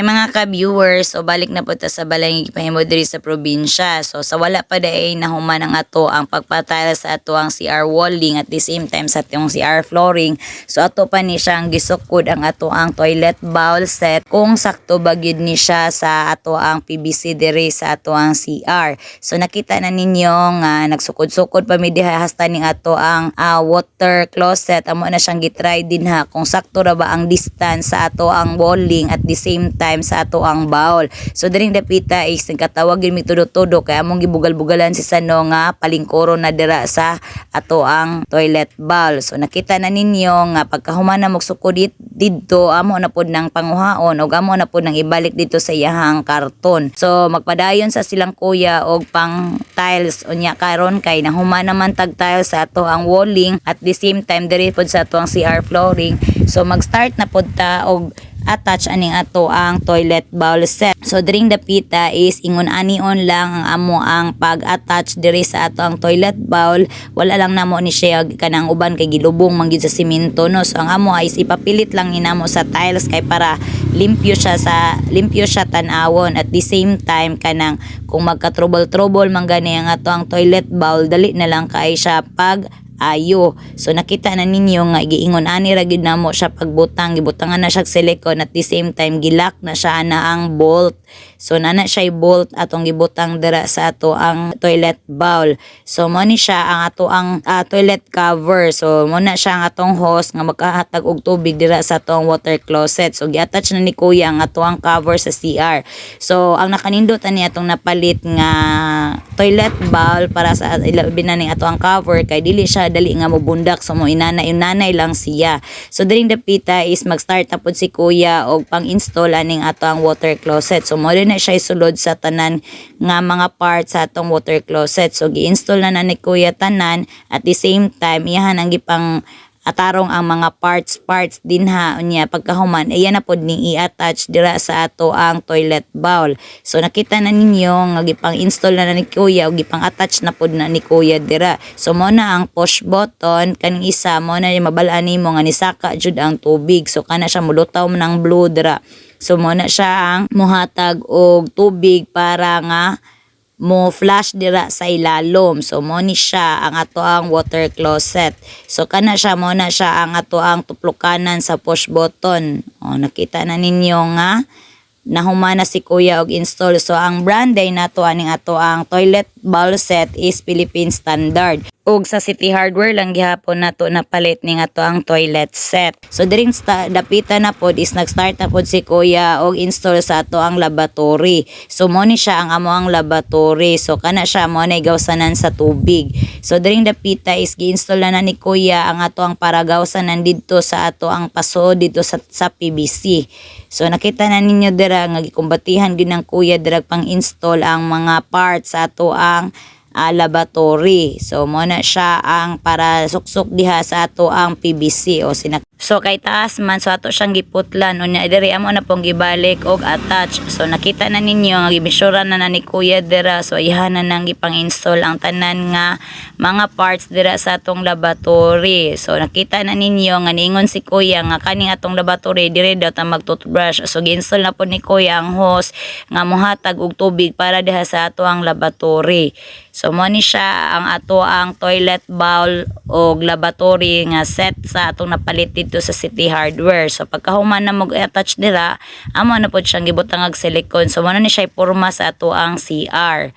Hi mga ka-viewers, so balik na po ta sa balay gipahimo diri sa probinsya. So sa wala pa daay nahuman ang ato ang pagpatile sa ato ang CR walling at the same time sa atong CR flooring. So ato pa ni siyang gisukod ang ato ang toilet bowl set kung sakto bagyod ni siya sa ato ang PVC diri sa ato ang CR. So nakita na ninyo nga nagsukod-sukod pa mi diha hasta ning ato ang ah, water closet. Amo na siyang gitry din ha kung sakto ra ba ang distance sa ato ang walling at the same time sa ato ang bowl. So diring dapita is nagkatawag gyud mi tudo-tudo kay among gibugal-bugalan si Sano nga palingkoro na dira sa ato ang toilet bowl. So nakita na ninyo nga pagkahuman na magsukod dit- didto amo na pod nang panguhaon o amo na pod nang ibalik dito sa iyahang karton. So magpadayon sa silang kuya og pang tiles unya karon kay nahuman naman tag tiles sa ato ang walling at the same time diri pod sa ato ang CR flooring. So mag-start na pod ta og attach aning ato ang toilet bowl set. So during the pita is ingon anion lang ang amo ang pag-attach diri sa ato ang toilet bowl. Wala lang namo ni siya kanang uban kay gilubong manggid sa simento no. So ang amo ay ipapilit lang inamo sa tiles kay para limpyo siya sa limpyo siya tan-awon at the same time kanang kung magka-trouble-trouble man gani ang ato ang toilet bowl dali na lang kay siya pag ayo. So nakita na ninyo nga giingon ani ra gyud namo siya pagbutang gibutangan na siya silicone at the same time gilak na siya na ang bolt. So nana siya bolt atong gibutang dira sa ato ang toilet bowl. So mo ni siya ang ato ang ah, toilet cover. So mo na siya ang atong hose nga magkahatag og tubig dira sa atong water closet. So gi-attach na ni kuya ang ato ang cover sa CR. So ang nakanindot ani atong napalit nga toilet bowl para sa ilabi na ning ato ang cover kay dili siya dali nga mobundak so mo inanay inanay lang siya. So during the pita is mag-start na pod si kuya og pang-install aning ato ang water closet. So mo na siya isulod sa tanan nga mga parts sa atong water closet. So gi-install na na ni kuya tanan at the same time iyahan ang gipang atarong ang mga parts parts din ha unya pagkahuman. Ayan na pod ning i-attach dira sa ato ang toilet bowl. So nakita na ninyo nga gipang install na, na ni kuya ug gipang attach na pod na ni kuya dira. So mo na ang push button kaning isa mo na mabalaan nimo nga nisaka jud ang tubig. So kana siya mulutaw ang blue dira. So mo na siya ang muhatag og tubig para nga mo flash dira sa ilalom. So mo ni siya ang ato ang water closet. So kana siya mo na siya ang ato ang tuplukanan sa push button. O nakita na ninyo nga nahumana si kuya og install. So ang brand day nato aning ato ang toilet bowl set is Philippine Standard. Ug sa City Hardware lang gihapon nato napalit ning ato ang toilet set. So diring dapita na pod is nag-start na pod si kuya og install sa ato ang laboratory. So mo ni siya ang amo ang laboratory. So kana siya mo na gawsanan sa tubig. So diring dapita is gi-install na, na ni kuya ang ato ang paragawsanan didto sa ato ang paso dito sa, sa PVC. So nakita na ninyo dira nga gikumbatihan gyud ng kuya dira pang install ang mga parts sa ato ang ah, laboratory. So mo na siya ang para suksok diha sa ato ang PVC o sinak So kay taas man so ato siyang giputlan unya diri amo na pong gibalik og attach. So nakita na ninyo nga gibisura na na ni Kuya dira so iyahan na nang gipang-install ang tanan nga mga parts dira sa atong laboratory. So nakita na ninyo nga niingon si Kuya nga kaning atong laboratory dire daw ta mag-toothbrush. So gi-install na po ni Kuya ang hose nga mohatag og tubig para diha sa ato ang laboratory. So mo ni siya ang ato ang toilet bowl og laboratory nga set sa atong napalit dito sa City Hardware. So pagkahuman na mag-attach dira, amo na pod siyang gibutang og silicone. So na ni siya iporma sa ato ang CR.